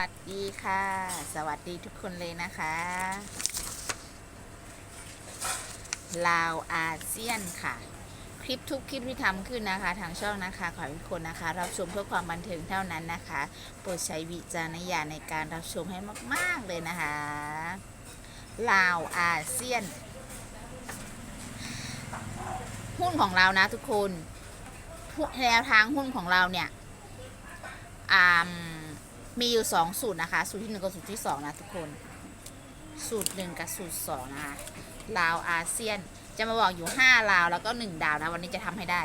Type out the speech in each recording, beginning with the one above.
สวัสดีค่ะ สวัสดีทุกคนเลยนะคะ ลาวอาเซียนค่ะ คลิปทุกคลิปที่ทำขึ้นนะคะ ทางช่องนะคะ ขอให้ทุกคนนะคะ รับชมเพื่อความบันเทิงเท่านั้นนะคะ โปรดใช้วิจารณญาณในการรับชมให้มาก ๆ เลยนะคะ ลาวอาเซียน หุ้นของเรานะทุกคนแนวทางหุ้นของเราเนี่ยอ่า มีอยู่สองสูตรนะคะ สูตรที่หนึ่งกับสูตรที่สองนะทุกคน สูตรหนึ่งกับสูตรสองนะคะ ลาวอาเซียน จะมาบอกอยู่ห้าลาวแล้วก็หนึ่งดาวนะ วันนี้จะทำให้ได้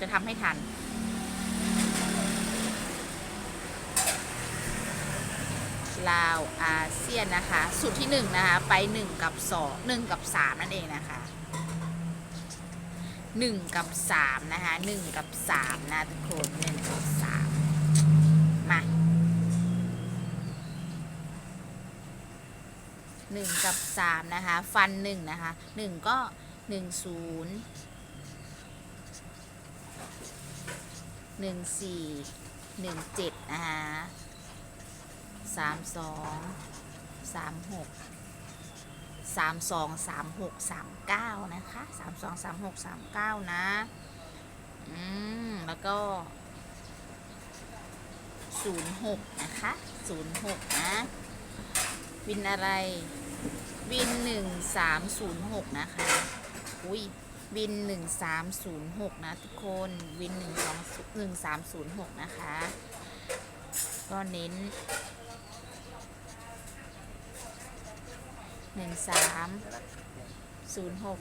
จะทำให้ทัน ลาวอาเซียนนะคะ สูตรที่หนึ่งนะคะ ไปหนึ่งกับสองหนึ่งกับสามนั่นเองนะคะหนึ่งกับสามนะคะหนึ่งกับสามนะทุกคนหนึ่งกับสาม 1 กับ 3 นะคะ ฟัน 1 นะคะ 1 ก็ 1 0 1 4 1 7 นะคะ3 2 3 6 3 2 3 6 3 9 นะคะ 3 2 3 6 3 9 นะ อืม แล้วก็ 06 นะคะ 06 นะ วินอะไร บินหนึ่งสามศูนย์หกนะคะ อุ้ยบินหนึ่งสามศูนย์หกนะทุกคนวินหนึ่งสองหนึ่งสามศูนย์หกนะคะ ก็เน้นหนึ่งสามศูนย์หก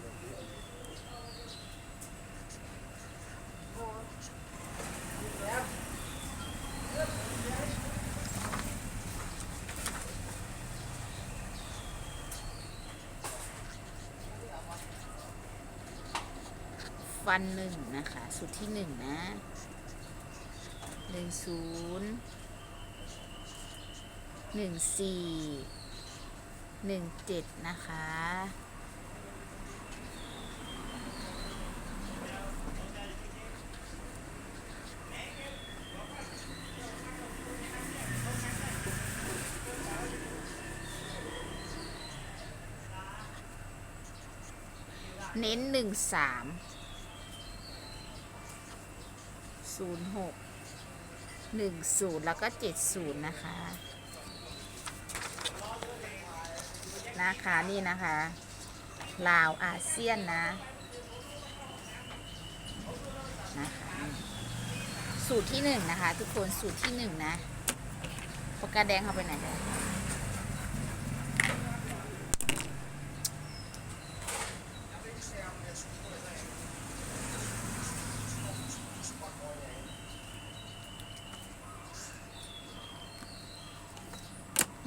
ฟันหนึ่งนะคะสุดที่หนึ่งนะหนึ่งศูนย์หนึ่งสี่หนึ่งเจ็ดนะคะ เน้นหนึ่งสาม ศูนย์หกหนึ่งศูนย์แล้วก็เจ็ดศูนย์นะคะ นะคะนี่นะคะ ลาวอาเซียนนะนะคะสูตรที่หนึ่งนะคะ ทุกคนสูตรที่หนึ่งนะปากกาแดงเข้าไปไหนแล้ว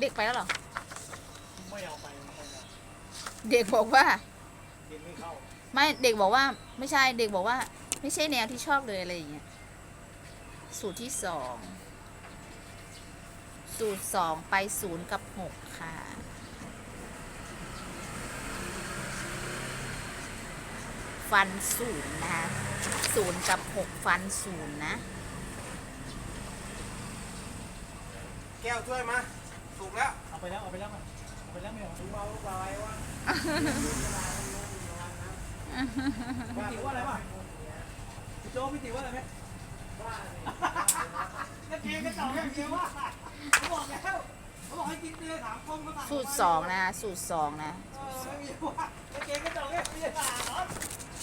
เด็กไปแล้วเหรอ ไม่เอาไปไม่เอาเด็กบอกว่ากินไม่เข้าไม่เด็กบอกว่า ไม่ใช่เด็กบอกว่า ไม่ใช่แนวที่ชอบเลยอะไรอย่างเงี้ยสูตรที่สองสูตรสองไปศูนย์กับหกค่ะ ฟันศูนย์นะคะศูนย์กับหกฟันศูนย์นะ แก้วช่วยมา ถูกแล้วเอาไปแล้วเอาไปแล้วเอาไปแล้วไม่เอาถูเบาเบาไว้ว่าพี่ติ๋วว่าอะไรวะพี่โจพี่ติ๋วว่าอะไรไหมก็เกมก็เต่าอย่างเดียวว่าเขาบอกแล้วเขาบอกให้กินเตือถามคมเขาถามสูตรสองนะ สูตรสองนะเออไม่มีว่าก็เกมก็เต่าแค่เมียด่าเหรอ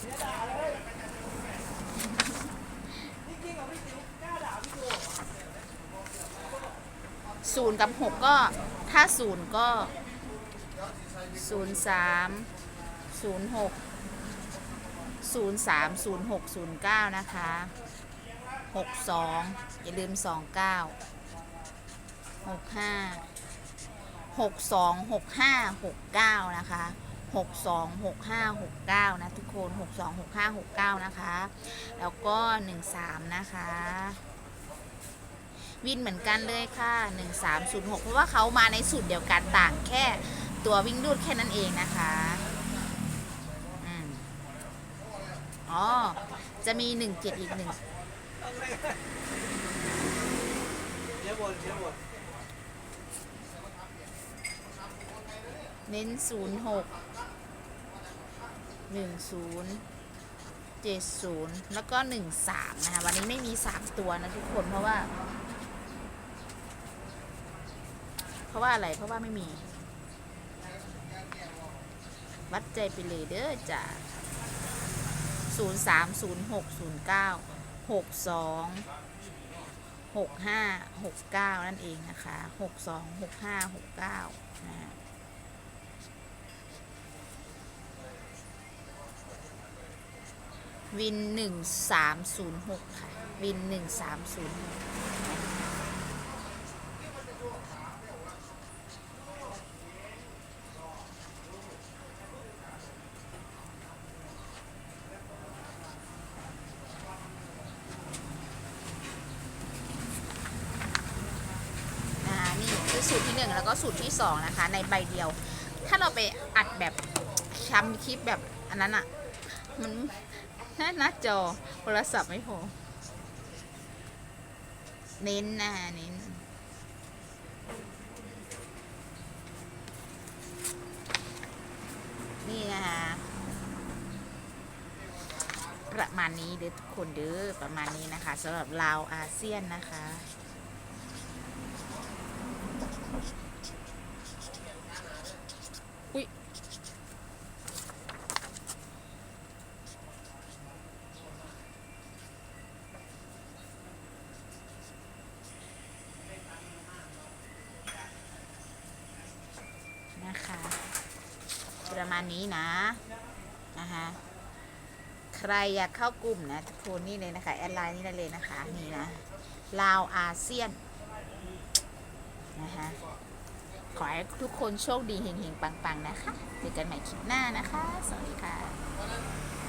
เมียด่าเลยนี่จริงกับพี่ติ๋วกล้าด่าพี่โจ ศูนย์กับหกก็ถ้าศูนย์ก็ศูนย์สามศูนย์หกศูนย์สามศูนย์หกศูนย์เก้านะคะหกสองอย่าลืมสองเก้าหกห้าหกสองหกห้าหกเก้านะคะหกสองหกห้าหกเก้านะทุกคนหกสองหกห้าหกเก้านะคะ แล้วก็หนึ่งสามนะคะ วินเหมือนกันเลยค่ะ 1306 เพราะว่าเขามาในสูตรเดียวกันต่างแค่ตัววิ่งดูดแค่นั้นเองนะคะอ๋อ จะมี 17 อีกหนึ่งเยวบนเดี๋ยวบนเน้นศูนย์หกหนึ่งศูนย์เจ็ดศูนย์แล้วก็หนึ่งสามนะคะ วันนี้ไม่มีสามตัวนะทุกคนเพราะว่า เพราะว่าอะไรเพราะว่าไม่มี วัดใจไปเลยเด้อจ้ะศูนย์สามศูนย์หกศูนย์เก้าหกสองหกห้าหกเก้านั่นเองนะคะหกสองหกห้าหกเก้านะวินหนึ่งสามศูนย์หกค่ะ วินหนึ่งสามศูนย์หกนะคะนี่คือ สูตรที่หนึ่งแล้วก็สูตรที่สองนะคะ ในใบเดียว ถ้าเราไปอัดแบบช้ำคลิปแบบอันนั้นอะมันน้าหน้าจอโทรศัพท์ไม่พอเน้นนะเน้นนี่นะคะประมาณนี้เด้อทุกคนเด้อประมาณนี้นะคะสำหรับลาวอาเซียนนะคะ อุ้ย นะคะ ประมาณนี้นะนะคะใครอยากเข้ากลุ่มนะทุกคนนี่เลยนะคะแอดไลน์นี่ได้เลยนะคะนี่นะลาวอาเซียนนะคะขอให้ทุกคนโชคดีเฮงๆปังๆนะคะเจอกันใหม่คลิปหน้านะคะ สวัสดีค่ะ